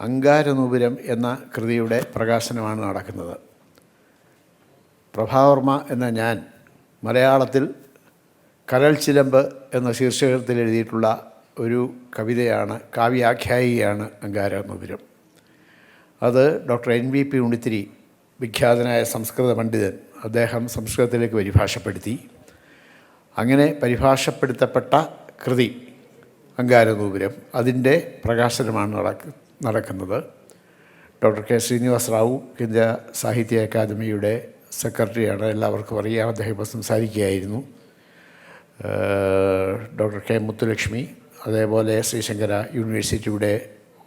അങ്കാരനൂപുരം എന്ന കൃതിയുടെ പ്രകാശനമാണ് നടക്കുന്നത്. പ്രഭാവർമ്മ എന്ന ഞാൻ മലയാളത്തിൽ കരൽ ചിലമ്പ് എന്ന ശീർഷകത്തിൽ എഴുതിയിട്ടുള്ള ഒരു കവിതയാണ് കാവ്യാഖ്യായികയാണ് അങ്കാരനൂപുരം. അത് doctor N V P Unnithiri വിഖ്യാതനായ സംസ്കൃത പണ്ഡിതൻ അദ്ദേഹം സംസ്കൃതത്തിലേക്ക് പരിഭാഷപ്പെടുത്തി. അങ്ങനെ പരിഭാഷപ്പെടുത്തപ്പെട്ട കൃതി അങ്കാരനൂപുരം. അതിന്റെ പ്രകാശനമാണ് നടക്ക നടക്കുന്നത്. ഡോക്ടർ കെ ശ്രീനിവാസ് റാവു കേന്ദ്ര സാഹിത്യ അക്കാദമിയുടെ സെക്രട്ടറിയാണ്. എല്ലാവർക്കും അറിയാം അദ്ദേഹം ഇപ്പോൾ സംസാരിക്കുകയായിരുന്നു. ഡോക്ടർ കെ മുത്തുലക്ഷ്മി അതേപോലെ ശ്രീശങ്കര യൂണിവേഴ്സിറ്റിയുടെ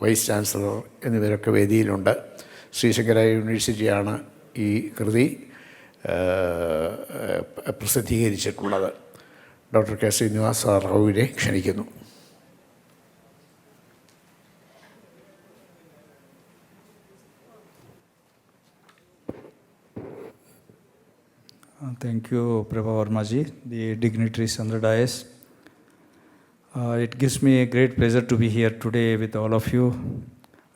വൈസ് ചാൻസലർ എന്നിവരൊക്കെ വേദിയിലുണ്ട്. ശ്രീശങ്കര യൂണിവേഴ്സിറ്റിയാണ് ഈ കൃതി പ്രസിദ്ധീകരിച്ചിട്ടുള്ളത്. ഡോക്ടർ കെ ശ്രീനിവാസ റാവുവിനെ ക്ഷണിക്കുന്നു. Thank you, Prabha Varmaji, the dignitaries on the dais. Uh, It gives me a great pleasure to be here today with all of you.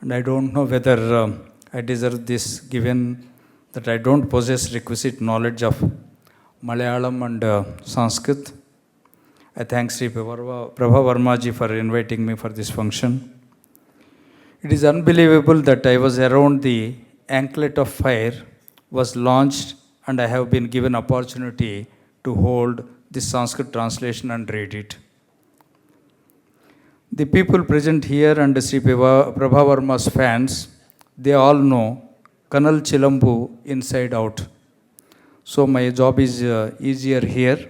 And I don't know whether um, I deserve this given that I don't possess requisite knowledge of Malayalam and uh, Sanskrit. I thank Sri Prabha Varmaji for inviting me for this function. It is unbelievable that I was around the anklet of fire was launched and I have been given opportunity to hold this Sanskrit translation and read it. The people present here and Sri Prabha Prabhavarma's fans, they all know Kanal Chilambu inside out. So my job is uh, easier here.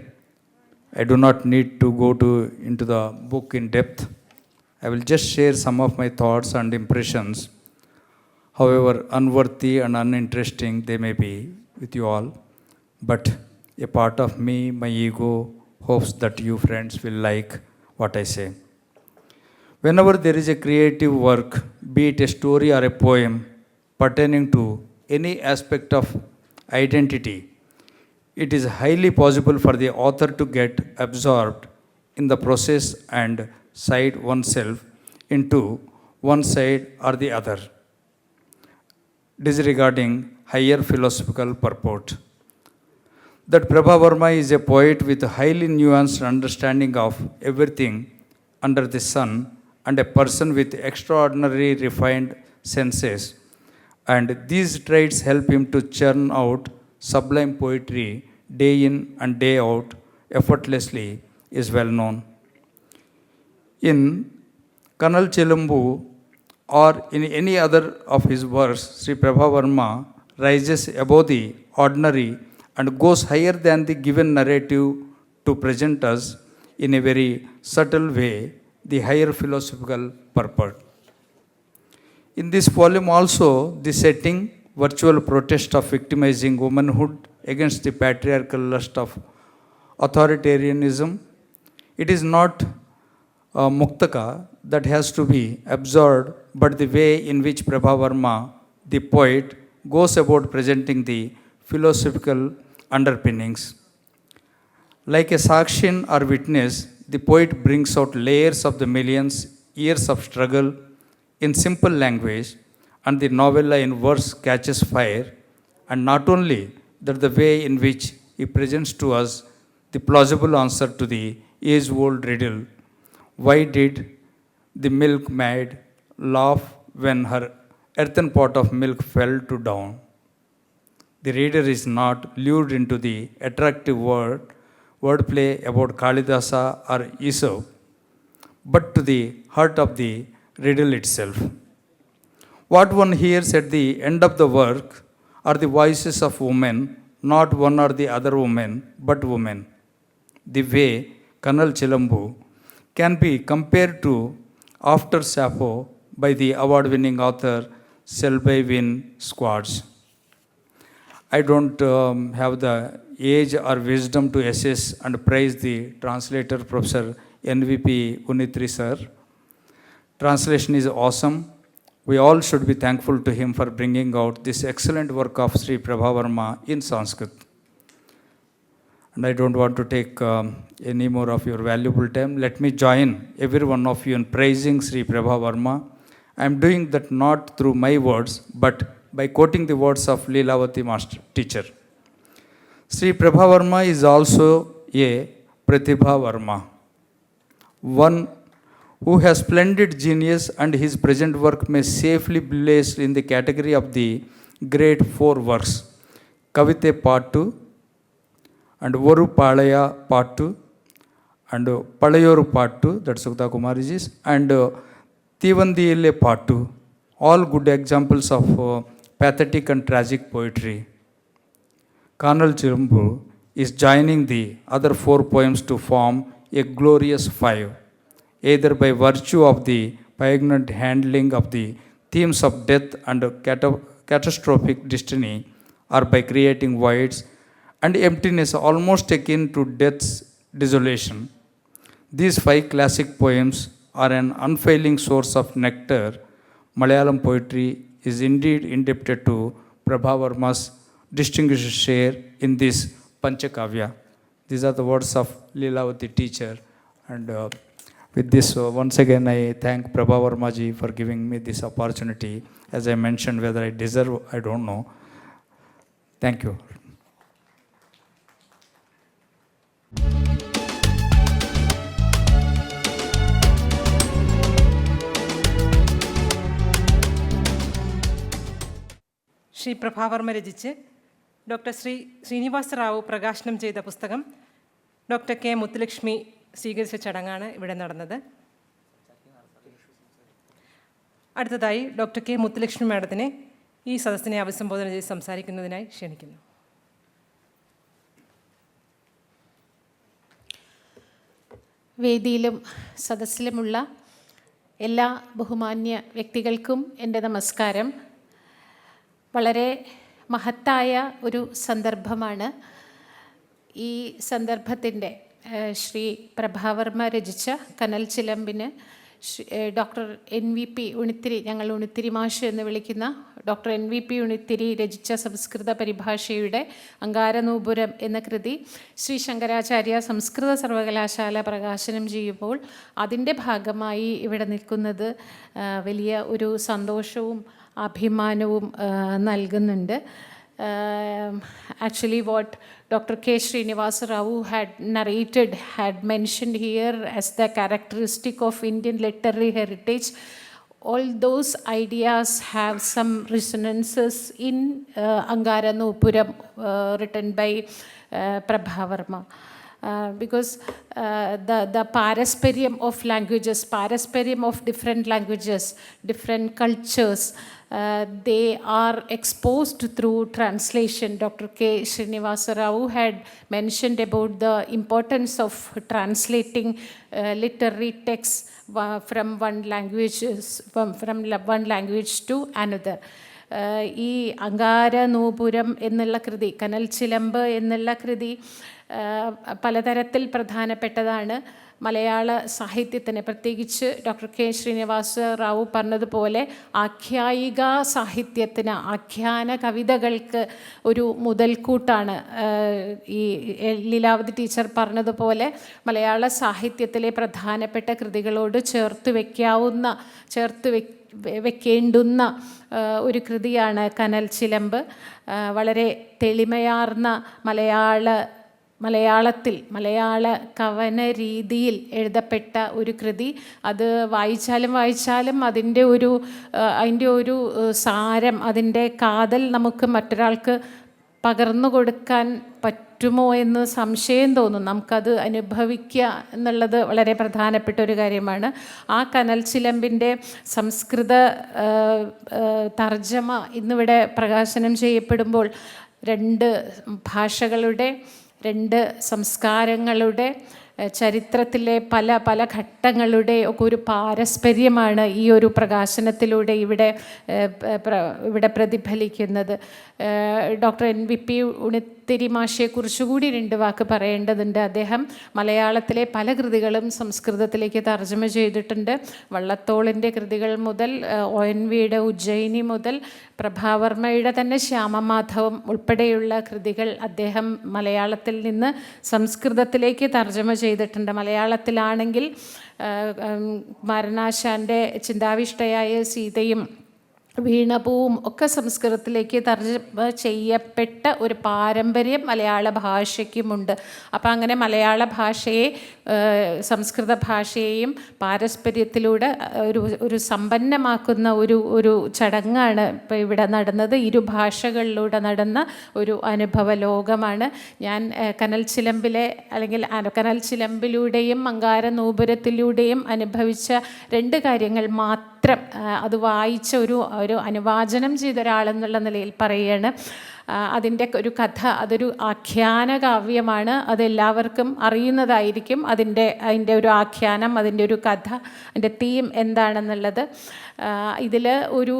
I do not need to go to into the book in depth. I will just share some of my thoughts and impressions, however unworthy and uninteresting they may be with you all. But a part of me, my ego, hopes that you friends will like what I say. Whenever there is a creative work, be it a story or a poem pertaining to any aspect of identity, it is highly possible for the author to get absorbed in the process and side oneself into one side or the other, disregarding higher philosophical purport. That Prabha Verma is a poet with a highly nuanced understanding of everything under the sun and a person with extraordinary refined senses. And these traits help him to churn out sublime poetry day in and day out effortlessly, is well known. In Kanal Chelambu or in any other of his works, Sri Prabha Verma rises above the ordinary and goes higher than the given narrative to present us in a very subtle way the higher philosophical purport. In this volume also, the setting, virtual protest of victimizing womanhood against the patriarchal lust of authoritarianism. It is not uh, Muktaka that has to be absorbed, but the way in which Prabha Verma, the poet, goes about presenting the philosophical underpinnings. Like a sakshin or witness, the poet brings out layers of the millions years of struggle in simple language, and the novella in verse catches fire. And not only that, the way in which he presents to us the plausible answer to the age old riddle why did the milkmaid laugh when her earthen pot of milk fell to down? The reader is not lured into the attractive word, wordplay about Kalidasa or Aesop, but to the heart of the riddle itself. What one hears at the end of the work are the voices of women, not one or the other woman, but women. The way Kanal Chilambu can be compared to After Sappho by the award winning author Selbywin Squads. I don't um, have the age or wisdom to assess and praise the translator, Professor NVP Unitri sir. Translation is awesome. We all should be thankful to him for bringing out this excellent work of Sri Prabhavarma in Sanskrit. And I don't want to take um, any more of your valuable time. Let me join every one of you in praising Sri Prabhavarma I am doing that not through my words, but by quoting the words of Leelavati master teacher. Sri Prabha Varma is also a Pratibha Varma, one who has splendid genius and his present work may safely be placed in the category of the great four works Kavite Part 2 and Oru Palaya Part 2 and Palayoru Part 2, that's Sukta Kumariji's, and uh, Tivandiyile Part 2, all good examples of uh, pathetic and tragic poetry. Karnal Chirumbu is joining the other four poems to form a glorious five, either by virtue of the poignant handling of the themes of death and cata- catastrophic destiny, or by creating voids and emptiness almost akin to death's desolation. These five classic poems are an unfailing source of nectar. Malayalam poetry is indeed indebted to Prabha Varma's distinguished share in this Panchakavya. These are the words of Leelavati teacher. And uh, with this, uh, once again, I thank Prabha Varmaji for giving me this opportunity. As I mentioned, whether I deserve, I don't know. Thank you. Shri Prabha Varma രചിച്ച് doctor Shri Srinivasa Rao പ്രകാശനം ചെയ്ത പുസ്തകം doctor K Muthulakshmi സ്വീകരിച്ച ചടങ്ങാണ് ഇവിടെ നടന്നത്. അടുത്തതായി doctor K Muthulakshmi മാഡത്തിനെ ഈ സദസ്സിനെ അഭിസംബോധന ചെയ്ത് സംസാരിക്കുന്നതിനായി ക്ഷണിക്കുന്നു. വേദിയിലും സദസ്സിലുമുള്ള എല്ലാ ബഹുമാന്യ വ്യക്തികൾക്കും എന്റെ നമസ്കാരം. വളരെ മഹത്തായ ഒരു സന്ദർഭമാണ്. ഈ സന്ദർഭത്തിന്റെ ശ്രീ പ്രഭാവർമ്മ രചിച്ച കനൽ ചിലമ്പിന് doctor N V P Unnithiri ഞങ്ങൾ ഉണിത്തിരി മാഷ് എന്ന് വിളിക്കുന്ന doctor N V P Unnithiri രചിച്ച സംസ്കൃത പരിഭാഷയുടെ അങ്കാരനൂപുരം എന്ന കൃതി ശ്രീ ശങ്കരാചാര്യ സംസ്കൃത സർവകലാശാല പ്രകാശനം ചെയ്യുമ്പോൾ അതിന്റെ ഭാഗമായി ഇവിടെ നിൽക്കുന്നത് വലിയ ഒരു സന്തോഷവും അഭിമാനവും നൽകുന്നുണ്ട്. Actually what doctor K Srinivasa Rao had narrated had mentioned here as the characteristic of Indian literary heritage all those ideas have some resonances in Ankaranupuram written by Prabha Varma Uh, because uh, the, the parasperium of languages, parasperium of different languages, different cultures, uh, they are exposed through translation. Dr. K. Srinivasa Rao had mentioned about the importance of translating uh, literary texts uh, from one language, from, from la- one language to another. ആഹ് ഈ Ankara നൂപുരം എന്നുള്ള കൃതി കനൽ ചിലമ്പ് എന്നുള്ള കൃതി ആഹ് പലതരത്തിൽ പ്രധാനപ്പെട്ടതാണ്. മലയാള സാഹിത്യത്തിന് പ്രത്യേകിച്ച് doctor K Srinivasa Rao പറഞ്ഞതുപോലെ ആഖ്യായിക സാഹിത്യത്തിന് ആഖ്യാന കവിതകൾക്ക് ഒരു മുതൽക്കൂട്ടാണ്. ഈ ലീലാവതി ടീച്ചർ പറഞ്ഞതുപോലെ മലയാള സാഹിത്യത്തിലെ പ്രധാനപ്പെട്ട കൃതികളോട് ചേർത്ത് വയ്ക്കാവുന്ന ചേർത്ത് വെ വെക്കേണ്ടുന്ന ഒരു കൃതിയാണ് കനൽ ചിലമ്പ് വളരെ തെളിമയാർന്ന മലയാള മലയാളത്തിൽ മലയാള കവന രീതിയിൽ എഴുതപ്പെട്ട ഒരു കൃതി. അത് വായിച്ചാലും വായിച്ചാലും അതിന്റെ ഒരു അതിന്റെ ഒരു സാരം അതിന്റെ കാതൽ നമുക്ക് മറ്റൊരാൾക്ക് പകർന്നു കൊടുക്കാൻ പറ്റുമോ എന്ന് സംശയം തോന്നും. നമുക്കത് അനുഭവിക്കുക എന്നുള്ളത് വളരെ പ്രധാനപ്പെട്ട ഒരു കാര്യമാണ്. ആ കനൽ ചിലമ്പിന്റെ സംസ്കൃത തർജമ ഇന്നിവിടെ പ്രകാശനം ചെയ്യപ്പെടുമ്പോൾ രണ്ട് ഭാഷകളുടെ രണ്ട് സംസ്കാരങ്ങളുടെ ചരിത്രത്തിലെ പല പല ഘട്ടങ്ങളുടെ ഒക്കെ ഒരു പാരസ്പര്യമാണ് ഈ ഒരു പ്രകാശനത്തിലൂടെ ഇവിടെ ഇവിടെ പ്രതിഫലിക്കുന്നത്. Doctor N V P Unnithiri Bathery മാഷയെക്കുറിച്ച് കൂടി രണ്ട് വാക്ക് പറയേണ്ടതുണ്ട്. അദ്ദേഹം മലയാളത്തിലെ പല കൃതികളും സംസ്കൃതത്തിലേക്ക് തർജമ ചെയ്തിട്ടുണ്ട്. വള്ളത്തോളിന്റെ കൃതികൾ മുതൽ ഒ എൻ വിയുടെ ഉജ്ജയിനി മുതൽ പ്രഭാവർമ്മയുടെ തന്നെ ശ്യാമമാധവം ഉൾപ്പെടെയുള്ള കൃതികൾ അദ്ദേഹം മലയാളത്തിൽ നിന്ന് സംസ്കൃതത്തിലേക്ക് തർജമ ചെയ്തിട്ടുണ്ട്. മലയാളത്തിലാണെങ്കിൽ മരണാശാന്റെ ചിന്താവിഷ്ടയായ സീതയും വീണപൂവും ഒക്കെ സംസ്കൃതത്തിലേക്ക് തർജമ ചെയ്യപ്പെട്ട ഒരു പാരമ്പര്യം മലയാള ഭാഷയ്ക്കുമുണ്ട്. അപ്പം അങ്ങനെ മലയാള ഭാഷയെ സംസ്കൃത ഭാഷയെയും പാരസ്പര്യത്തിലൂടെ ഒരു ഒരു സമ്പന്നമാക്കുന്ന ഒരു ഒരു ചടങ്ങാണ് ഇപ്പോൾ ഇവിടെ നടന്നത്. ഇരു ഭാഷകളിലൂടെ നടന്ന ഒരു അനുഭവ ലോകമാണ്. ഞാൻ കനൽ ചിലമ്പിലെ അല്ലെങ്കിൽ കനൽ ചിലമ്പിലൂടെയും മങ്കാര നൂപുരത്തിലൂടെയും അനുഭവിച്ച രണ്ട് കാര്യങ്ങൾ മാത്രം അത് വായിച്ച ഒരു ഒരു അനുവാചനം ചെയ്ത ഒരാളെന്നുള്ള നിലയിൽ പറയുകയാണ് അതിന്റെ ഒരു കഥ അതൊരു ആഖ്യാന കാവ്യമാണ് അതെല്ലാവർക്കും അറിയുന്നതായിരിക്കും അതിന്റെ അതിന്റെ ഒരു ആഖ്യാനം അതിന്റെ ഒരു കഥ അതിന്റെ തീം എന്താണെന്നുള്ളത്. ഇതിൽ ഒരു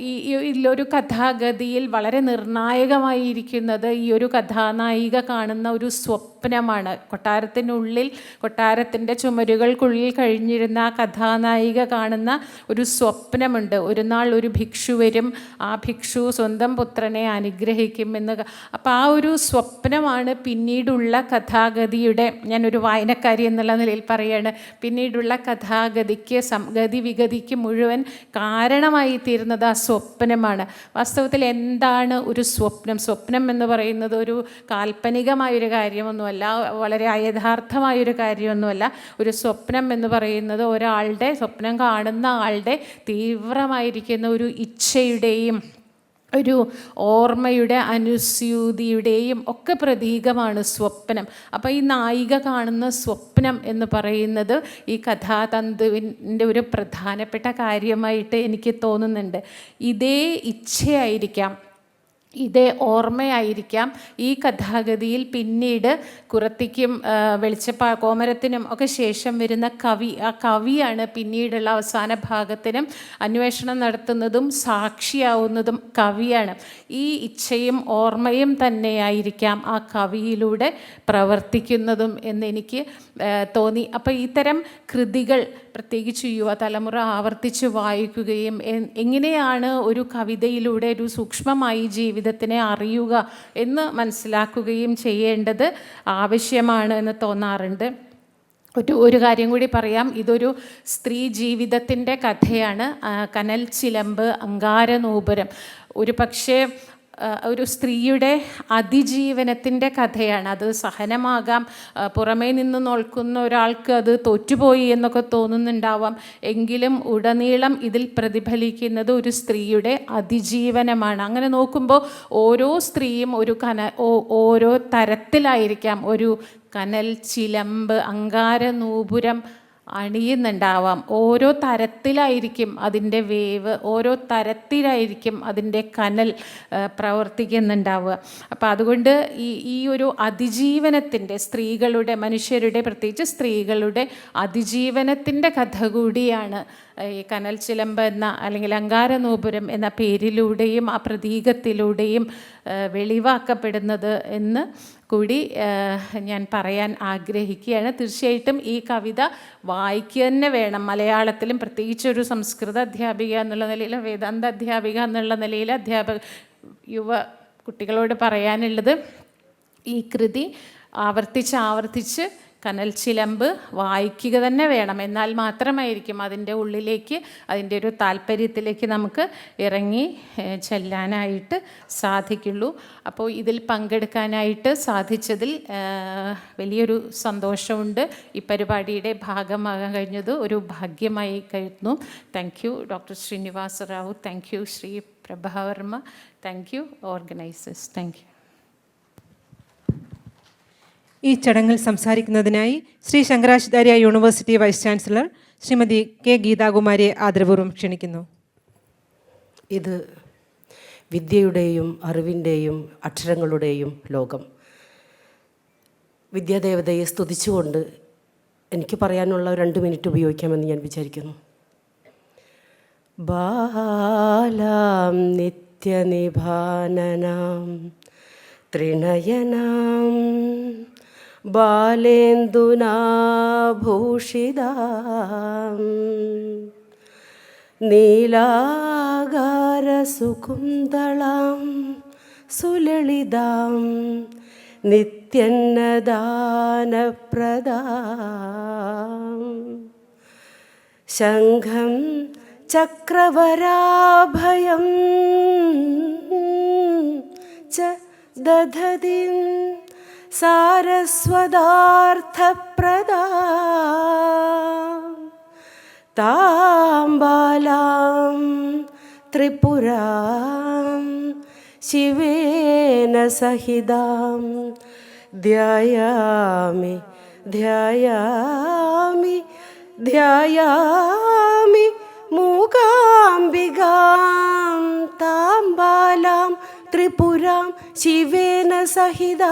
ഈ ഇതിലൊരു കഥാഗതിയിൽ വളരെ നിർണായകമായിരിക്കുന്നത് ഈ ഒരു കഥാനായിക കാണുന്ന ഒരു സ്വപ്നമാണ്. കൊട്ടാരത്തിനുള്ളിൽ കൊട്ടാരത്തിന്റെ ചുമരുകൾക്കുള്ളിൽ കഴിഞ്ഞിരുന്ന ആ കഥാനായിക കാണുന്ന ഒരു സ്വപ്നമുണ്ട്. ഒരു നാൾ ഒരു ഭിക്ഷു വരും. ആ ഭിക്ഷു സ്വന്തം പുത്രനെ അനുഗ്രഹിക്കുമെന്ന് എന്ന് അപ്പോൾ ആ ഒരു സ്വപ്നമാണ് പിന്നീടുള്ള കഥാഗതിയുടെ ഞാനൊരു വായനക്കാരി എന്നുള്ള നിലയിൽ പറയാണ് പിന്നീടുള്ള കഥാഗതിക്ക് സംഗതി വിഗതിക്ക് മുഴുവൻ കാരണമായി തീരുന്നത് ആ സ്വപ്നമാണ്. വാസ്തവത്തിൽ എന്താണ് ഒരു സ്വപ്നം? സ്വപ്നം എന്ന് പറയുന്നത് ഒരു കാൽപ്പനികമായൊരു കാര്യമൊന്നുമല്ല വളരെ അയഥാർത്ഥമായൊരു കാര്യമൊന്നുമല്ല. ഒരു സ്വപ്നം എന്ന് പറയുന്നത് ഒരാളുടെ സ്വപ്നം കാണുന്ന ആളുടെ തീവ്രമായിരിക്കുന്ന ഒരു ഇച്ഛയുടെയും ഒരു ഓർമ്മയുടെ അനുസ്യൂതിയുടെയും ഒക്കെ പ്രതീകമാണ് സ്വപ്നം. അപ്പോൾ ഈ നായിക കാണുന്ന സ്വപ്നം എന്ന് പറയുന്നത് ഈ കഥാതന്തുവിന്റെ ഒരു പ്രധാനപ്പെട്ട കാര്യമായിട്ട് എനിക്ക് തോന്നുന്നുണ്ട്. ഇതേ ഇച്ഛയായിരിക്കാം. ഇതേ ഓർമ്മയായിരിക്കാം. ഈ കഥാഗതിയിൽ പിന്നീട് കുറത്തിക്കും വെളിച്ചപ്പാ കോമരത്തിനും ഒക്കെ ശേഷം വരുന്ന കവി ആ കവിയാണ് പിന്നീടുള്ള അവസാന ഭാഗത്തിനും അന്വേഷണം നടത്തുന്നതും സാക്ഷിയാവുന്നതും കവിയാണ്. ഈ ഇച്ഛയും ഓർമ്മയും തന്നെയായിരിക്കാം ആ കവിയിലൂടെ പ്രവർത്തിക്കുന്നതും എന്നെനിക്ക് തോന്നി. അപ്പോൾ ഇത്തരം കൃതികൾ പ്രത്യേകിച്ച് യുവതലമുറ ആവർത്തിച്ച് വായിക്കുകയും എങ്ങനെയാണ് ഒരു കവിതയിലൂടെ ഒരു സൂക്ഷ്മമായി ജീവിതത്തിനെ അറിയുക എന്ന് മനസ്സിലാക്കുകയും ചെയ്യേണ്ടത് ആവശ്യമാണ് എന്ന് തോന്നാറുണ്ട്. ഒരു ഒരു കാര്യം കൂടി പറയാം. ഇതൊരു സ്ത്രീ ജീവിതത്തിന്റെ കഥയാണ്. കനൽ ചിലമ്പ് അങ്കാരനൂപുരം. ഒരു പക്ഷേ ഒരു സ്ത്രീയുടെ അതിജീവനത്തിന്റെ കഥയാണ്. അത് സഹനമാകാം. പുറമേ നിന്ന് നോക്കുന്ന ഒരാൾക്ക് അത് തോറ്റുപോയി എന്നൊക്കെ തോന്നുന്നുണ്ടാവാം. എങ്കിലും ഉടനീളം ഇതിൽ പ്രതിഫലിക്കുന്നത് ഒരു സ്ത്രീയുടെ അതിജീവനമാണ്. അങ്ങനെ നോക്കുമ്പോൾ ഓരോ സ്ത്രീയും ഒരു കന ഓരോ തരത്തിലായിരിക്കാം. ഒരു കനൽ ചിലമ്പ് അങ്കാര നൂപുരം അണിയുന്നുണ്ടാവാം. ഓരോ തരത്തിലായിരിക്കും അതിന്റെ വേവ് ഓരോ തരത്തിലായിരിക്കും അതിന്റെ കനൽ പ്രവർത്തിക്കുന്നുണ്ടാവുക. അപ്പോൾ അതുകൊണ്ട് ഈ ഈ ഒരു അതിജീവനത്തിന്റെ സ്ത്രീകളുടെ മനുഷ്യരുടെ പ്രത്യേകിച്ച് സ്ത്രീകളുടെ അതിജീവനത്തിന്റെ കഥ കൂടിയാണ് ഈ കനൽ ചിലമ്പ് എന്ന അല്ലെങ്കിൽ അങ്കാരനൂപുരം എന്ന പേരിലൂടെയും ആ പ്രതീകത്തിലൂടെയും വെളിവാക്കപ്പെടുന്നത് എന്ന് കൂടി ഞാൻ പറയാൻ ആഗ്രഹിക്കുകയാണ്. തീർച്ചയായിട്ടും ഈ കവിത വായിക്കുക തന്നെ വേണം. മലയാളത്തിലും പ്രത്യേകിച്ച് ഒരു സംസ്കൃത അധ്യാപിക എന്നുള്ള നിലയിൽ വേദാന്ത അധ്യാപിക എന്നുള്ള നിലയിൽ അധ്യാപക യുവ കുട്ടികളോട് പറയാനുള്ളത് ഈ കൃതി ആവർത്തിച്ച് ആവർത്തിച്ച് കനൽ ചിലമ്പ് വായിക്കുക തന്നെ വേണം. എന്നാൽ മാത്രമായിരിക്കും അതിന്റെ ഉള്ളിലേക്ക് അതിന്റെ ഒരു താല്പര്യത്തിലേക്ക് നമുക്ക് ഇറങ്ങി ചെല്ലാനായിട്ട് സാധിക്കുള്ളൂ. അപ്പോൾ ഇതിൽ പങ്കെടുക്കാനായിട്ട് സാധിച്ചതിൽ വലിയൊരു സന്തോഷമുണ്ട്. ഈ പരിപാടിയുടെ ഭാഗമാകാൻ കഴിഞ്ഞത് ഒരു ഭാഗ്യമായി കരുതുന്നു. Thank you doctor Srinivasa Rao. Thank you Shri Prabha Varma. Thank you organisers thank you ഈ ചടങ്ങിൽ സംസാരിക്കുന്നതിനായി Shri Shankaracharya university vice chancellor Shrimati K ഗീതാകുമാരിയെ ആദരപൂർവം ക്ഷണിക്കുന്നു. ഇത് വിദ്യയുടെയും അറിവിന്റെയും അക്ഷരങ്ങളുടെയും ലോകം. വിദ്യാദേവതയെ സ്തുതിച്ചുകൊണ്ട് എനിക്ക് പറയാനുള്ള രണ്ട് മിനിറ്റ് ഉപയോഗിക്കാമെന്ന് ഞാൻ വിചാരിക്കുന്നു. ബാലാം നിത്യനിഭാനനാം ത്രിനയനാം ബാലേന്ദുനാ ഭൂഷിതാം നീലാകാരസുകുന്തളാം സുലളിതാം. നിത്യന്നദാനപ്രദാം. ശംഖം ചക്രവരാഭയം ച ദധതിം സാരസ്വതാർത്ഥപ്രദാ. താംബാലാം ത്രിപുരാം ശിവേന സഹിതാം. ധ്യായാമി ധ്യായാമി ധ്യായാമി മൂകാംബികാം താംബാലാം ത്രിപുരാം ശിവേന സഹിത.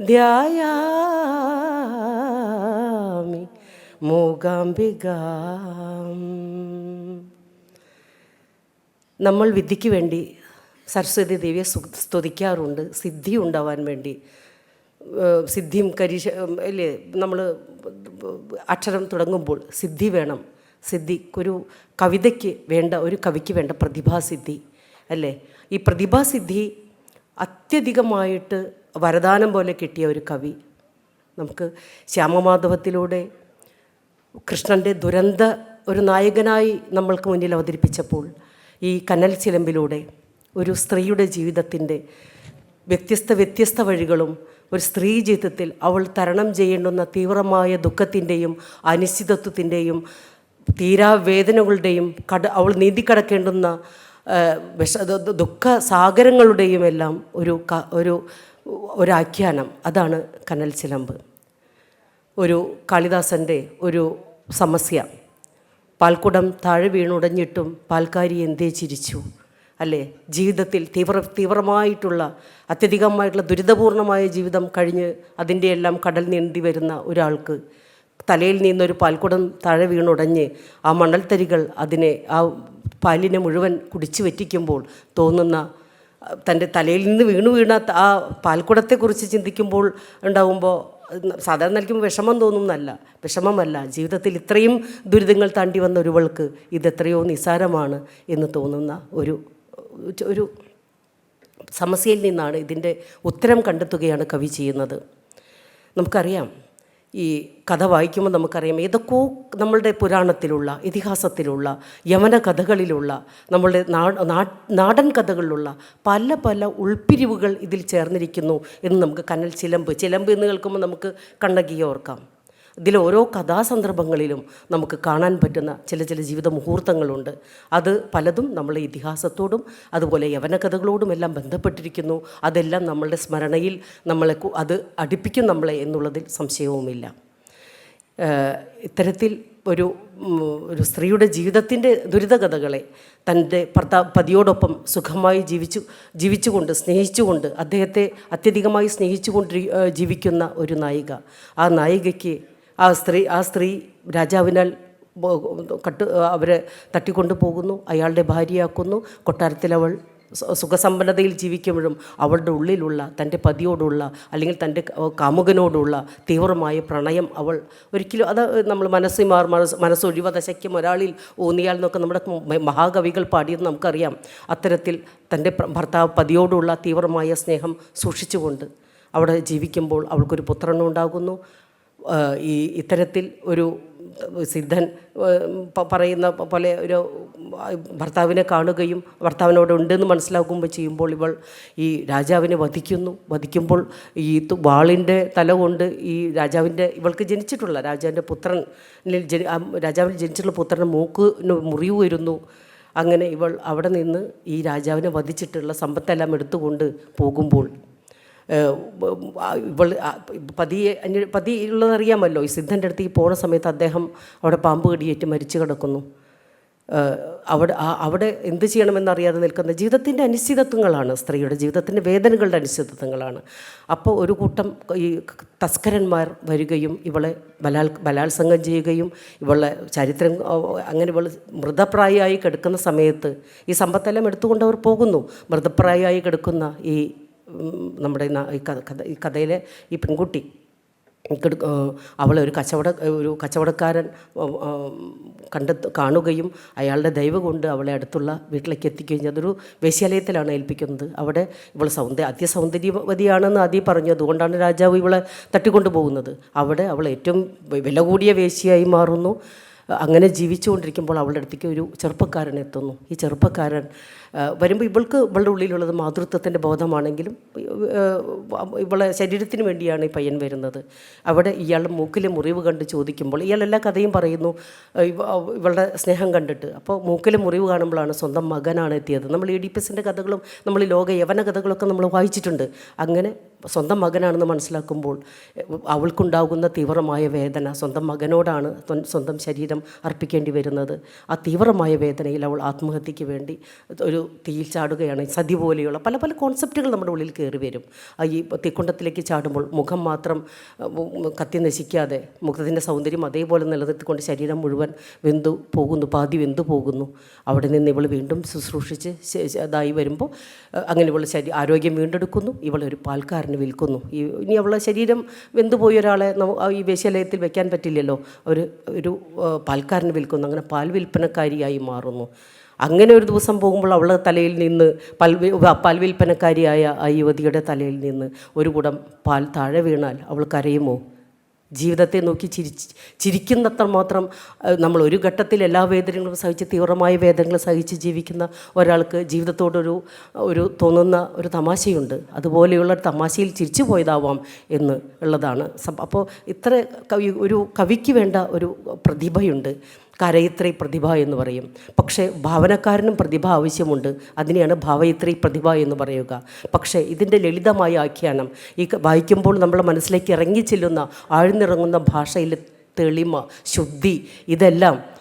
ധ്യായാമി മൂകാംബിക. നമ്മൾ വിദ്യയ്ക്ക് വേണ്ടി സരസ്വതി ദേവിയെ സ്തുതിക്കാറുണ്ട്. സിദ്ധി ഉണ്ടാവാൻ വേണ്ടി സിദ്ധിയും കരീക്ഷ അല്ലേ നമ്മൾ അക്ഷരം തുടങ്ങുമ്പോൾ സിദ്ധി വേണം. സിദ്ധി ഒരു കവിതയ്ക്ക് വേണ്ട ഒരു കവിക്ക് വേണ്ട പ്രതിഭാസിദ്ധി അല്ലേ? ഈ പ്രതിഭാസിദ്ധി അത്യധികമായിട്ട് വരദാനം പോലെ കിട്ടിയ ഒരു കവി. നമുക്ക് ശ്യാമമാധവത്തിലൂടെ കൃഷ്ണന്റെ ദുരന്ത ഒരു നായകനായി നമ്മൾക്ക് മുന്നിൽ അവതരിപ്പിച്ചപ്പോൾ ഈ കനൽ ചിലമ്പിലൂടെ ഒരു സ്ത്രീയുടെ ജീവിതത്തിന്റെ വ്യത്യസ്ത വ്യത്യസ്ത വഴികളും ഒരു സ്ത്രീ ജീവിതത്തിൽ അവൾ തരണം ചെയ്യേണ്ടുന്ന തീവ്രമായ ദുഃഖത്തിന്റെയും അനിശ്ചിതത്വത്തിന്റെയും തീരാവേദനകളുടെയും കട അവൾ നീതി കടക്കേണ്ടുന്ന വിഷ ദുഃഖ സാഗരങ്ങളുടെയും എല്ലാം ഒരു ഒരു ഒരാഖ്യാനം. അതാണ് കനൽ ചിലമ്പ്. ഒരു കാളിദാസന്റെ ഒരു സമസ്യ. പാൽക്കുടം താഴെ വീണുടഞ്ഞിട്ടും പാൽക്കാരി എന്തേ ചിരിച്ചു. അല്ലേ? ജീവിതത്തിൽ തീവ്ര തീവ്രമായിട്ടുള്ള അത്യധികമായിട്ടുള്ള ദുരിതപൂർണമായ ജീവിതം കഴിഞ്ഞ് അതിന്റെ എല്ലാം കടൽ നീന്തി വരുന്ന ഒരാൾക്ക് തലയിൽ നിന്നൊരു പാൽക്കുടം താഴെ വീണുടഞ്ഞ് ആ മണൽത്തരികൾ അതിനെ ആ പാലിനെ മുഴുവൻ കുടിച്ചു വറ്റിക്കുമ്പോൾ തോന്നുന്ന തന്റെ തലയിൽ നിന്ന് വീണു വീണ ആ പാൽക്കുടത്തെക്കുറിച്ച് ചിന്തിക്കുമ്പോൾ ഉണ്ടാകുമ്പോൾ സാധാരണ നൽകുമ്പോൾ വിഷമം തോന്നുന്നല്ല വിഷമമല്ല. ജീവിതത്തിൽ ഇത്രയും ദുരിതങ്ങൾ താണ്ടി വന്ന ഒരുവൾക്ക് ഇതെത്രയോ നിസാരമാണ് എന്ന് തോന്നുന്ന ഒരു ഒരു സമസ്യയിൽ നിന്നാണ് ഇതിന്റെ ഉത്തരം കണ്ടെത്തുകയാണ് കവി ചെയ്യുന്നത്. നമുക്കറിയാം ഈ കഥ വായിക്കുമ്പോൾ നമുക്കറിയാം ഏതൊക്കെയോ നമ്മളുടെ പുരാണത്തിലുള്ള ഇതിഹാസത്തിലുള്ള യമന കഥകളിലുള്ള നമ്മളുടെ നാടൻ കഥകളിലുള്ള പല പല ഉൾപ്പിരിവുകൾ ഇതിൽ ചേർന്നിരിക്കുന്നു എന്ന് നമുക്ക് കനൽ ചിലമ്പ് ചിലമ്പ് എന്ന് കേൾക്കുമ്പോൾ നമുക്ക് കണ്ണകിയെ ഓർക്കാം. ഇതിലെ ഓരോ കഥാസന്ദർഭങ്ങളിലും നമുക്ക് കാണാൻ പറ്റുന്ന ചില ചില ജീവിത മുഹൂർത്തങ്ങളുണ്ട്. അത് പലതും നമ്മളെ ഇതിഹാസത്തോടും അതുപോലെ യവനകഥകളോടും എല്ലാം ബന്ധപ്പെട്ടിരിക്കുന്നു. അതെല്ലാം നമ്മളുടെ സ്മരണയിൽ നമ്മളെ അത് അടുപ്പിക്കും നമ്മളെ എന്നുള്ളതിൽ സംശയവുമില്ല. ഇത്തരത്തിൽ ഒരു ഒരു സ്ത്രീയുടെ ജീവിതത്തിന്റെ ദുരിതകഥകളെ തന്റെ ഭർത്താ പതിയോടൊപ്പം സുഖമായി ജീവിച്ചു ജീവിച്ചുകൊണ്ട് സ്നേഹിച്ചുകൊണ്ട് അദ്ദേഹത്തെ അത്യധികമായി സ്നേഹിച്ചുകൊണ്ട് ജീവിക്കുന്ന ഒരു നായിക. ആ നായികയ്ക്ക് ആ സ്ത്രീ ആ സ്ത്രീ രാജാവിനാൽ കട്ട് അവരെ തട്ടിക്കൊണ്ടു പോകുന്നു. അയാളുടെ ഭാര്യയാക്കുന്നു. കൊട്ടാരത്തിൽ അവൾ സുഖസമ്പന്നതയിൽ ജീവിക്കുമ്പോഴും അവളുടെ ഉള്ളിലുള്ള തന്റെ പതിയോടുള്ള അല്ലെങ്കിൽ തന്റെ കാമുകനോടുള്ള തീവ്രമായ പ്രണയം അവൾ ഒരിക്കലും അത് നമ്മൾ മനസ്സിമാർ മനസ്സ് മനസ്സൊഴിവതശയ്ക്കും ഒരാളിൽ ഊന്നിയാൽ എന്നൊക്കെ നമ്മുടെ മഹാകവികൾ പാടിയത് നമുക്കറിയാം. അത്തരത്തിൽ തന്റെ ഭർത്താവ് പതിയോടുള്ള തീവ്രമായ സ്നേഹം സൂക്ഷിച്ചുകൊണ്ട് അവിടെ ജീവിക്കുമ്പോൾ അവൾക്കൊരു പുത്രനുണ്ടാകുന്നു. ഈ ഇത്തരത്തിൽ ഒരു സിദ്ധൻ പറയുന്ന പോലെ ഒരു ഭർത്താവിനെ കാണുകയും ഭർത്താവിനോട് ഉണ്ടെന്ന് മനസ്സിലാക്കുമ്പോൾ ചെയ്യുമ്പോൾ ഇവൾ ഈ രാജാവിനെ വധിക്കുന്നു. വധിക്കുമ്പോൾ ഈ വാളിന്റെ തല കൊണ്ട് ഈ രാജാവിന്റെ ഇവൾക്ക് ജനിച്ചിട്ടുള്ള രാജാവിന്റെ പുത്രൻ രാജാവിൽ ജനിച്ചിട്ടുള്ള പുത്രന് മൂക്കിന് മുറിവ് വരുന്നു. അങ്ങനെ ഇവൾ അവിടെ നിന്ന് ഈ രാജാവിനെ വധിച്ചിട്ടുള്ള സമ്പത്തെല്ലാം എടുത്തുകൊണ്ട് പോകുമ്പോൾ ഇവൾ പതി പതിയെ ഉള്ളതറിയാമല്ലോ ഈ സിദ്ധന്റെ അടുത്തേക്ക് പോണ സമയത്ത് അദ്ദേഹം അവിടെ പാമ്പ് കടിയേറ്റ് മരിച്ചു കിടക്കുന്നു. അവിടെ അവിടെ എന്ത് ചെയ്യണമെന്നറിയാതെ നിൽക്കുന്ന ജീവിതത്തിന്റെ അനിശ്ചിതത്വങ്ങളാണ് സ്ത്രീയുടെ ജീവിതത്തിന്റെ വേദനകളുടെ അനിശ്ചിതത്വങ്ങളാണ്. അപ്പോൾ ഒരു കൂട്ടം ഈ തസ്കരന്മാർ വരികയും ഇവളെ ബലാൽ ബലാത്സംഗം ചെയ്യുകയും ഇവളെ ചരിത്രം അങ്ങനെ ഇവൾ മൃതപ്രായമായി കിടക്കുന്ന സമയത്ത് ഈ സമ്പത്തെല്ലാം എടുത്തുകൊണ്ട് അവർ പോകുന്നു. മൃതപ്രായമായി കിടക്കുന്ന ഈ നമ്മുടെ ഈ കഥ ഈ കഥയിലെ ഈ പെൺകുട്ടി അവളൊരു അവളെ ഒരു കച്ചവട ഒരു കച്ചവടക്കാരൻ കണ്ടെത്ത് കാണുകയും അയാളുടെ ദൈവം കൊണ്ട് അവളെ അടുത്തുള്ള വീട്ടിലേക്ക് എത്തിക്കുകയും അതൊരു വേശ്യാലയത്തിലാണ് ഏൽപ്പിക്കുന്നത്. അവിടെ ഇവൾ സൗന്ദര്യ അതിസൗന്ദര്യവതിയാണെന്ന് ആദ്യം പറഞ്ഞു. അതുകൊണ്ടാണ് രാജാവ് ഇവളെ തട്ടിക്കൊണ്ടു പോകുന്നത്. അവിടെ അവൾ ഏറ്റവും വില കൂടിയ വേശ്യയായി മാറുന്നു. അങ്ങനെ ജീവിച്ചുകൊണ്ടിരിക്കുമ്പോൾ അവളുടെ അടുത്തേക്ക് ഒരു ചെറുപ്പക്കാരൻ എത്തുന്നു. ഈ ചെറുപ്പക്കാരൻ വരുമ്പോൾ ഇവൾക്ക് ഇവളുടെ ഉള്ളിലുള്ളത് മാതൃത്വത്തിന്റെ ബോധമാണെങ്കിലും ഇവളെ ശരീരത്തിന് വേണ്ടിയാണ് ഈ പയ്യൻ വരുന്നത്. അവിടെ ഇയാൾ മൂക്കിലെ മുറിവ് കണ്ട് ചോദിക്കുമ്പോൾ ഇയാൾ എല്ലാ കഥയും പറയുന്നു ഇവളുടെ സ്നേഹം കണ്ടിട്ട്. അപ്പോൾ മൂക്കിലെ മുറിവ് കാണുമ്പോഴാണ് സ്വന്തം മകനാണ് എത്തിയത്. നമ്മൾ ഇ ഡി പി എസിന്റെ കഥകളും നമ്മൾ ലോക യവന കഥകളൊക്കെ നമ്മൾ വായിച്ചിട്ടുണ്ട്. അങ്ങനെ സ്വന്തം മകനാണെന്ന് മനസ്സിലാക്കുമ്പോൾ അവൾക്കുണ്ടാകുന്ന തീവ്രമായ വേദന സ്വന്തം മകനോടാണ് സ്വന്തം ശരീരം അർപ്പിക്കേണ്ടി വരുന്നത്. ആ തീവ്രമായ വേദനയിൽ അവൾ ആത്മഹത്യയ്ക്ക് വേണ്ടി ഒരു തീയിൽ ചാടുകയാണ്. സതി പോലെയുള്ള പല പല കോൺസെപ്റ്റുകൾ നമ്മുടെ ഉള്ളിൽ കയറി വരും. ഈ തീക്കുണ്ടത്തിലേക്ക് ചാടുമ്പോൾ മുഖം മാത്രം കത്തി നശിക്കാതെ മുഖത്തിന്റെ സൗന്ദര്യം അതേപോലെ നിലനിർത്തിക്കൊണ്ട് ശരീരം മുഴുവൻ വെന്തു പോകുന്നു പാതി വെന്തു പോകുന്നു. അവിടെ നിന്ന് ഇവൾ വീണ്ടും ശുശ്രൂഷിച്ച് ഇതായി വരുമ്പോൾ അങ്ങനെ ഇവൾ ശരീ ആരോഗ്യം വീണ്ടെടുക്കുന്നു. ഇവൾ ഒരു പാൽക്കാരന് വിൽക്കുന്നു. ഈ ഇനി അവളെ ശരീരം വെന്തുപോയ ഒരാളെ ഈ വേശ്യാലയത്തിൽ വെക്കാൻ പറ്റില്ലല്ലോ. ഒരു ഒരു പാൽക്കാരന് വിൽക്കുന്നു. അങ്ങനെ പാൽ വിൽപ്പനക്കാരിയായി മാറുന്നു. അങ്ങനെ ഒരു ദിവസം പോകുമ്പോൾ അവളുടെ തലയിൽ നിന്ന് പാൽ വിൽപ്പനക്കാരിയായ ആ യുവതിയുടെ തലയിൽ നിന്ന് ഒരു കുടം പാൽ താഴെ വീണാൽ അവൾ കരയുമോ? ജീവിതത്തെ നോക്കി ചിരി ചിരിക്കുന്നത്ര മാത്രം നമ്മൾ ഒരു ഘട്ടത്തിൽ എല്ലാ വേദനകളും സഹിച്ച് തീവ്രമായ വേദനകൾ സഹിച്ച് ജീവിക്കുന്ന ഒരാൾക്ക് ജീവിതത്തോടൊരു ഒരു തോന്നുന്ന ഒരു തമാശയുണ്ട്. അതുപോലെയുള്ള തമാശയിൽ ചിരിച്ചു പോയതാവാം എന്ന് ഉള്ളതാണ്. അപ്പോൾ ഇത്ര കവി ഒരു കവിക്ക് വേണ്ട ഒരു പ്രതിഭയുണ്ട്. കരയിത്രി പ്രതിഭ എന്ന് പറയും. പക്ഷേ ഭാവനക്കാരനും പ്രതിഭ ആവശ്യമുണ്ട്. അതിനെയാണ് ഭാവയിത്രി പ്രതിഭ എന്ന് പറയുക. പക്ഷേ ഇതിന്റെ ലളിതമായ ആഖ്യാനം ഈ വായിക്കുമ്പോൾ നമ്മുടെ മനസ്സിലേക്ക് ഇറങ്ങിച്ചെല്ലുന്ന ആഴ്ന്നിറങ്ങുന്ന ഭാഷയിലെ തെളിമ ശുദ്ധി ഇതെല്ലാം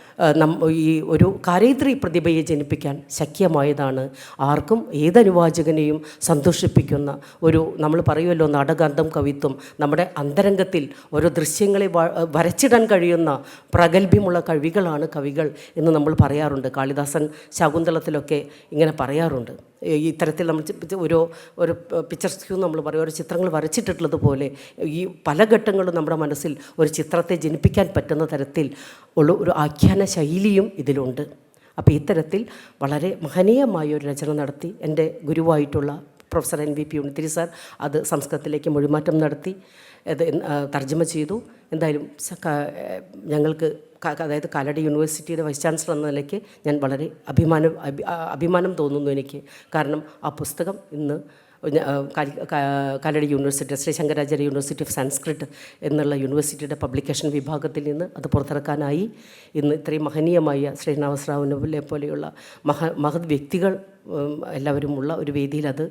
ഈ ഒരു കരയിത്രി പ്രതിഭയെ ജനിപ്പിക്കാൻ ശക്യമായതാണ്. ആർക്കും ഏതനുവാചകനെയും സന്തോഷിപ്പിക്കുന്ന ഒരു നമ്മൾ പറയുമല്ലോ നാടകാന്തം കവിത്വം നമ്മുടെ അന്തരംഗത്തിൽ ഓരോ ദൃശ്യങ്ങളെ വരച്ചിടാൻ കഴിയുന്ന പ്രഗത്ഭ്യമുള്ള കവികളാണ് കവികൾ എന്ന് നമ്മൾ പറയാറുണ്ട്. കാളിദാസൻ ശകുന്തളത്തിലൊക്കെ ഇങ്ങനെ പറയാറുണ്ട്. ഇത്തരത്തിൽ നമ്മൾ ഓരോ ഒരു പിക്ചർ സ്ക്യൂ നമ്മൾ പറയും ഓരോ ചിത്രങ്ങൾ വരച്ചിട്ടുള്ളത് പോലെ ഈ പല ഘട്ടങ്ങളും നമ്മുടെ മനസ്സിൽ ഒരു ചിത്രത്തെ ജനിപ്പിക്കാൻ പറ്റുന്ന തരത്തിൽ ഉള്ള ഒരു ആഖ്യാന ശൈലിയും ഇതിലുണ്ട്. അപ്പോൾ ഇത്തരത്തിൽ വളരെ മഹനീയമായ ഒരു രചന നടത്തി എന്റെ ഗുരുവായിട്ടുള്ള professor N V P Unnithiri sir അത് സംസ്കൃതത്തിലേക്ക് മൊഴിമാറ്റം നടത്തി തർജമ ചെയ്തു. എന്തായാലും ഞങ്ങൾക്ക് അതായത് കാലടി യൂണിവേഴ്സിറ്റിയുടെ വൈസ് ചാൻസലർ എന്ന നിലയ്ക്ക് ഞാൻ വളരെ അഭിമാനം അഭിമാനം തോന്നുന്നു എനിക്ക്. കാരണം ആ പുസ്തകം ഇന്ന് Kalady university Shri Shankaracharya university of Sanskrit എന്നുള്ള യൂണിവേഴ്സിറ്റിയുടെ പബ്ലിക്കേഷൻ വിഭാഗത്തിൽ നിന്ന് അത് പുറത്തിറക്കാനായി ഇന്ന് ഇത്രയും മഹനീയമായ ശ്രീനാവസ്രാവിനെ പോലെയുള്ള മഹ മഹത് വ്യക്തികൾ എല്ലാവരും എല്ലാവരുമുള്ള ഒരു വേദിയിൽ അത്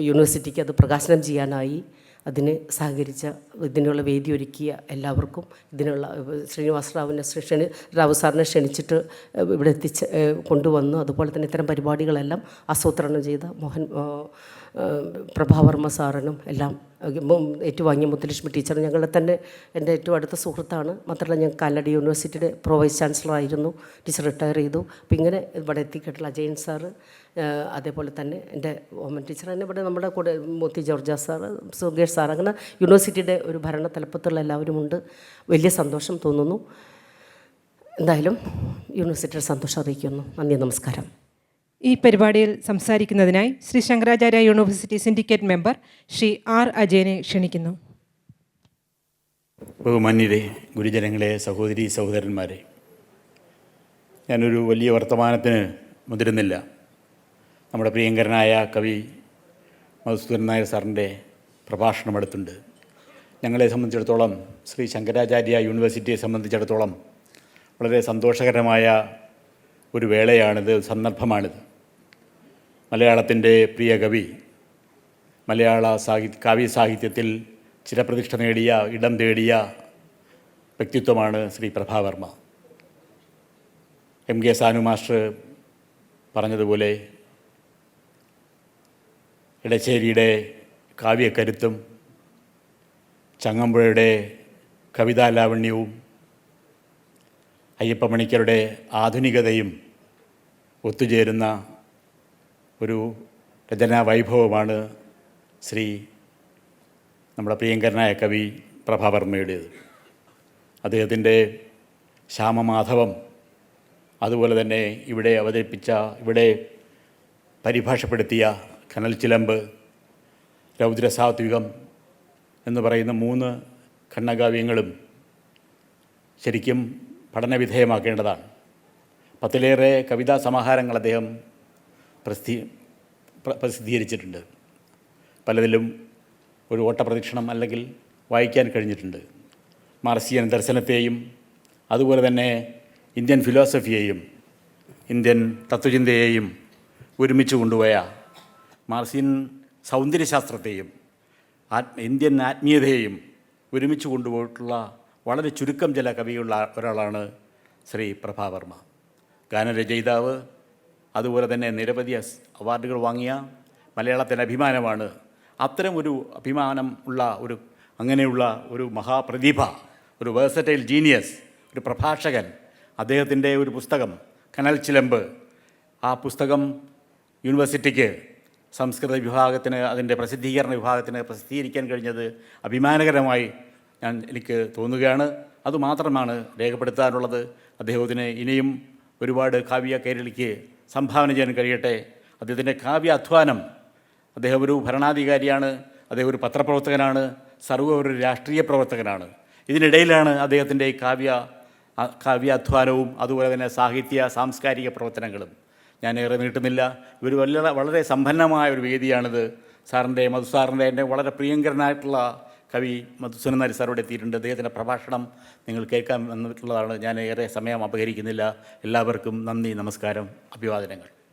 യൂണിവേഴ്സിറ്റിക്ക് അത് പ്രകാശനം ചെയ്യാനായി അതിന് സഹകരിച്ച ഇതിനുള്ള വേദി ഒരുക്കിയ എല്ലാവർക്കും ഇതിനുള്ള ശ്രീനിവാസറാവിനെ ശ്രീ ക്ഷണി റാവു സാറിനെ ക്ഷണിച്ചിട്ട് ഇവിടെ എത്തിച്ച് കൊണ്ടുവന്നു അതുപോലെ തന്നെ ഇത്തരം പരിപാടികളെല്ലാം ആസൂത്രണം ചെയ്ത മോഹൻ പ്രഭാവർമ്മ സാറിനും എല്ലാം ഏറ്റുവാങ്ങിയ മുത്തലക്ഷ്മി ടീച്ചർ ഞങ്ങളുടെ തന്നെ എന്റെ ഏറ്റവും അടുത്ത സുഹൃത്താണ്. മാത്രമല്ല ഞാൻ കാലടി യൂണിവേഴ്സിറ്റിയുടെ പ്രോ വൈസ് ചാൻസലറായിരുന്നു ടീച്ചർ റിട്ടയർ ചെയ്തു. അപ്പോൾ ഇങ്ങനെ ഇവിടെ എത്തിക്കിട്ടുള്ള അജയൻ സാറ് അതേപോലെ തന്നെ എന്റെ ഓമൻ ടീച്ചർ തന്നെ ഇവിടെ നമ്മുടെ കൂടെ മോത്തി ജോർജ സാറ് സുഗേഷ് സാർ അങ്ങനെ യൂണിവേഴ്സിറ്റിയുടെ ഒരു ഭരണ തലപ്പത്തുള്ള എല്ലാവരും ഉണ്ട്. വലിയ സന്തോഷം തോന്നുന്നു. എന്തായാലും യൂണിവേഴ്സിറ്റിയുടെ സന്തോഷം അറിയിക്കുന്നു. നന്ദി നമസ്കാരം. ഈ പരിപാടിയിൽ സംസാരിക്കുന്നതിനായി Shri Shankaracharya university syndicate member Shri R അജയനെ ക്ഷണിക്കുന്നു. ബഹുമാന്യരെ ഗുരുജനങ്ങളെ സഹോദരി സഹോദരന്മാരെ ഞാനൊരു വലിയ വർത്തമാനത്തിന് മുതിരുന്നില്ല. നമ്മുടെ പ്രിയങ്കരനായ കവി മധുസൂദൻ നായർ സാറിന്റെ പ്രഭാഷണം എടുത്തുണ്ട് ഞങ്ങളെ സംബന്ധിച്ചിടത്തോളം ശ്രീ ശങ്കരാചാര്യ യൂണിവേഴ്സിറ്റിയെ സംബന്ധിച്ചിടത്തോളം വളരെ സന്തോഷകരമായ ഒരു വേളയാണിത് സന്ദർഭമാണിത്. മലയാളത്തിന്റെ പ്രിയ കവി മലയാള സാഹിത്യ കാവ്യ സാഹിത്യത്തിൽ ചിരപ്രതിഷ്ഠ നേടിയ ഇടം തേടിയ വ്യക്തിത്വമാണ് Shri Prabha Varma M K Sanu master പറഞ്ഞതുപോലെ ഇടശ്ശേരിയുടെ കാവ്യക്കരുത്തും ചങ്ങമ്പുഴയുടെ കവിതാലാവണ്യവും അയ്യപ്പമണിക്കരുടെ ആധുനികതയും ഒത്തുചേരുന്ന ഒരു രചനാ വൈഭവമാണ് ശ്രീ നമ്മുടെ പ്രിയങ്കരനായ കവി പ്രഭാവർമ്മയുടേത് അദ്ദേഹത്തിന്റെ ശ്യാമമാധവം അതുപോലെ തന്നെ ഇവിടെ അവതരിപ്പിച്ച ഇവിടെ പരിഭാഷപ്പെടുത്തിയ കനൽ ചിലമ്പ് രൗദ്രസാത്വികം എന്ന് പറയുന്ന മൂന്ന് ഖണ്ഡകാവ്യങ്ങളും ശരിക്കും പഠനവിധേയമാക്കേണ്ടതാണ്. പത്തിലേറെ കവിതാ സമാഹാരങ്ങൾ അദ്ദേഹം പ്രസിദ്ധീ പ്ര- പ്രസിദ്ധീകരിച്ചിട്ടുണ്ട്. പലതിലും ഒരു ഓട്ടപ്രദക്ഷിണം അല്ലെങ്കിൽ വായിക്കാൻ കഴിഞ്ഞിട്ടുണ്ട്. മാർസിയൻ ദർശനത്തെയും അതുപോലെ തന്നെ ഇന്ത്യൻ ഫിലോസഫിയെയും ഇന്ത്യൻ തത്വചിന്തയെയും ഒരുമിച്ച് കൊണ്ടുപോയ മാർസിയൻ സൗന്ദര്യശാസ്ത്രത്തെയും ആത്മ ഇന്ത്യൻ ആത്മീയതയെയും ഒരുമിച്ച് കൊണ്ടുപോയിട്ടുള്ള വളരെ ചുരുക്കം ചില കവിയുള്ള ഒരാളാണ് ശ്രീ പ്രഭാവർമ്മ. ഗാനരചയിതാവ് അതുപോലെ തന്നെ നിരവധി അവാർഡുകൾ വാങ്ങിയ മലയാളത്തിന്റെ അഭിമാനമാണ്. അത്തരം ഒരു അഭിമാനം ഉള്ള ഒരു അങ്ങനെയുള്ള ഒരു മഹാപ്രതിഭ ഒരു വേഴ്സറ്റൈൽ ജീനിയസ് ഒരു പ്രഭാഷകൻ അദ്ദേഹത്തിന്റെ ഒരു പുസ്തകം കനൽ ചിലമ്പ് ആ പുസ്തകം യൂണിവേഴ്സിറ്റിക്ക് സംസ്കൃത വിഭാഗത്തിന് അതിന്റെ പ്രസിദ്ധീകരണ വിഭാഗത്തിന് പ്രസിദ്ധീകരിക്കാൻ കഴിഞ്ഞത് അഭിമാനകരമായി ഞാൻ എനിക്ക് തോന്നുകയാണ്. അതുമാത്രമാണ് രേഖപ്പെടുത്താനുള്ളത്. അദ്ദേഹത്തിന് ഇനിയും ഒരുപാട് കാവ്യ കേരളിക്ക് സംഭാവന ചെയ്യാൻ കഴിയട്ടെ. അദ്ദേഹത്തിന്റെ കാവ്യ അധ്വാനം അദ്ദേഹം ഒരു ഭരണാധികാരിയാണ്. അദ്ദേഹം ഒരു പത്രപ്രവർത്തകനാണ്. സർവ ഒരു രാഷ്ട്രീയ പ്രവർത്തകനാണ്. ഇതിനിടയിലാണ് അദ്ദേഹത്തിന്റെ ഈ കാവ്യ കാവ്യാധ്വാനവും അതുപോലെ തന്നെ സാഹിത്യ സാംസ്കാരിക പ്രവർത്തനങ്ങളും. ഞാൻ ഏറെ നീട്ടുന്നില്ല. ഇവർ വളരെ വളരെ സമ്പന്നമായ ഒരു വേദിയാണിത്. സാറിന്റെ മധു സാറിന്റെ എന്റെ വളരെ പ്രിയങ്കരനായിട്ടുള്ള കവി മധുസൂനൻ നായർ സാറോട് എത്തിയിട്ടുണ്ട്. അദ്ദേഹത്തിന്റെ പ്രഭാഷണം നിങ്ങൾ കേൾക്കാൻ വന്നിട്ടുള്ളതാണ്. ഞാൻ ഏറെ സമയം അപഹരിക്കുന്നില്ല. എല്ലാവർക്കും നന്ദി നമസ്കാരം അഭിവാദനങ്ങൾ.